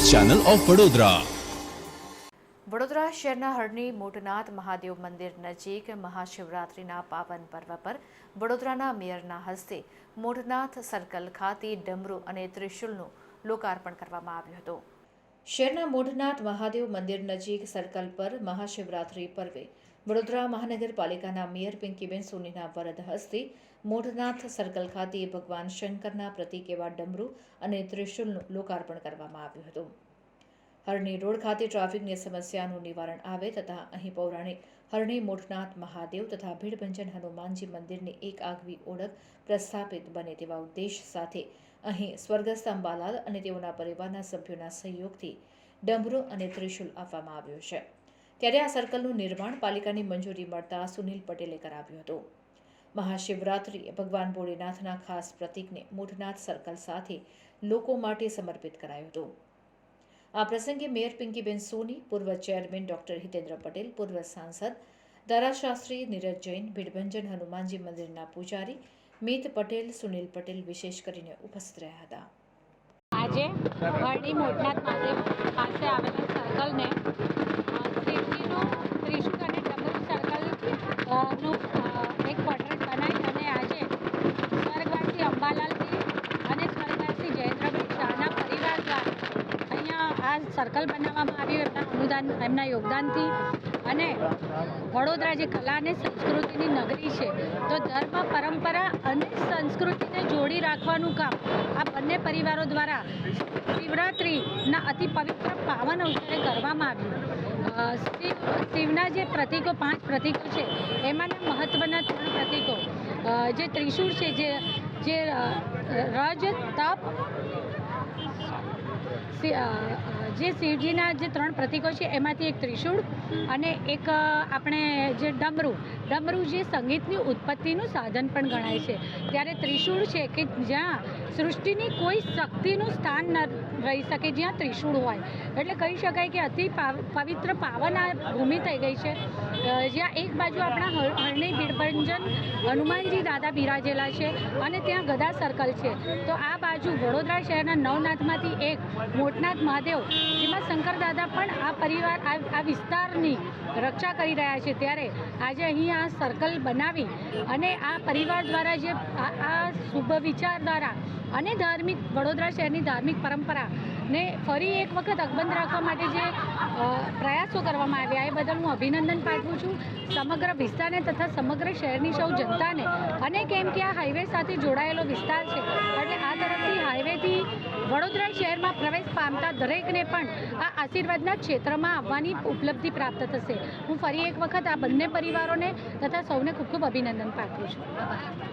Channel of Vadodara. Vadodara શહેરના હરણી મોટનાથ મહાદેવ મંદિર નજીક મહાશિવરાત્રિના પાવન પર્વ પર વડોદરાના મેયરના હસ્તે મોટનાથ સર્કલ ખાતે ડમરો અને ત્રિશુલનું લોકાર્પણ કરવામાં આવ્યું હતું. શહેરના મોઢનાથ મહાદેવ મંદિર નજીક સર્કલ પર મહાશિવરાત્રિ પર્વે વડોદરા મહાનગરપાલિકાના મેયર પિંકીબેન સોનીના વરદ હસ્તે મોઢનાથ સર્કલ ખાતે ભગવાન શંકરના પ્રતિક એવા ડમરુ અને ત્રિશુલનું લોકાર્પણ કરવામાં આવ્યું હતું. હરણી રોડ ખાતે ટ્રાફિકની સમસ્યાનું નિવારણ આવે તથા અહીં પૌરાણિક હરણી મોઠનાથ મહાદેવ તથા ભીડભંજન હનુમાનજી મંદિરની એક આગવી ઓળખ પ્રસ્થાપિત બને તેવા ઉદ્દેશ સાથે અહીં સ્વર્ગસ્થ અંબાલાલ અને તેઓના પરિવારના સભ્યોના સહયોગથી ડમરો અને ત્રિશુલ આપવામાં આવ્યો છે. ત્યારે આ સર્કલનું નિર્માણ પાલિકાની મંજૂરી મળતા સુનિલ પટેલે કરાવ્યું હતું. મહાશિવરાત્રિએ ભગવાન ભોળેનાથના ખાસ પ્રતીકને મૂઠનાથ સર્કલ સાથે લોકો માટે સમર્પિત કરાયું હતું. આ પ્રસંગે મેયર પિંકીબેન સોની, પૂર્વ ચેરમેન ડોક્ટર હિતેન્દ્ર પટેલ, પૂર્વ સાંસદ ધારાશાસ્ત્રી નીરજ જૈન, ભીડભંજન હનુમાનજી મંદિરના પૂજારી મિત પટેલ, સુનિલ પટેલ વિશેષ કરીને ઉપસ્થિત રહ્યા હતા. આજે હરણી મોટનાથ પાસે આવેલા સર્કલને અ, શિવજીનું ત્રિશુલ અને ડમરુ સર્કલ અ, નું એક પોર્ટ્રેટ બનાવી અને આજે સ્વર્ગવાસી અંબાલાલજી અને સ્વર્ગવાસી જયેન્દ્રભાઈ શાહના પરિવાર દ્વારા અહીંયા આ સર્કલ બનાવવામાં આવ્યું એમના અનુદાન, એમના યોગદાનથી. અને વડોદરા જે કલા અને સંસ્કૃતિની નગરી છે, તો ધર્મ, પરંપરા અને સંસ્કૃતિને જોડી રાખવાનું કામ બંને પરિવારો દ્વારા શિવરાત્રિના અતિ પવિત્ર પાવન અવસરે કરવામાં આવ્યું શિવ, શિવના જે પ્રતીકો, પાંચ પ્રતીકો છે, એમાંના મહત્ત્વના ત્રણ પ્રતીકો. જે ત્રિશૂળ છે, જે જે રજ, તપ જે શિવજીના જે ત્રણ પ્રતીકો છે, એમાંથી એક ત્રિશૂળ અને એક આપણે જે ડમરું. ડમરું જે સંગીતની ઉત્પત્તિનું સાધન પણ ગણાય છે. ત્યારે ત્રિશૂળ છે કે જ્યાં સૃષ્ટિની કોઈ શક્તિનું સ્થાન ન રહી શકે, જ્યાં ત્રિશૂળ હોય. એટલે કહી શકાય કે અતિ પાવ- પવિત્ર પાવન આ ભૂમિ થઈ ગઈ છે. જ્યાં એક બાજુ આપણા હર- હરણી ભીડભંજન હનુમાનજી દાદા બિરાજેલા છે અને ત્યાં ગદા સર્કલ છે. તો આ બાજુ વડોદરા શહેરના નવનાથમાંથી એક મોટનાથ મહાદેવ, જેમાં શંકર દાદા પણ આ પરિવાર, આ વિસ્તારની રક્ષા કરી રહ્યા છે. ત્યારે આજે અહીં આ સર્કલ બનાવી અને આ પરિવાર દ્વારા જે આ શુભ વિચાર દ્વારા અને ધાર્મિક, વડોદરા શહેરની ધાર્મિક પરંપરાને ફરી એક વખત અકબંધ રાખવા માટે જે પ્રયાસો કરવામાં આવ્યા, એ બદલ હું અભિનંદન પાઠવું છું. સમગ્ર વિસ્તારને તથા સમગ્ર શહેરની સૌ જનતાને, અને કેમ કે આ હાઈવે સાથે જોડાયેલો વિસ્તાર છે, એટલે આ વડોદરા શહેરમાં પ્રવેશ પામતા દરેકને પણ આ આશીર્વાદના ક્ષેત્રમાં આવવાની ઉપલબ્ધિ પ્રાપ્ત થશે. હું ફરી એક વખત આ બંને પરિવારોને તથા સૌને ખૂબ ખૂબ અભિનંદન પાઠવું છું.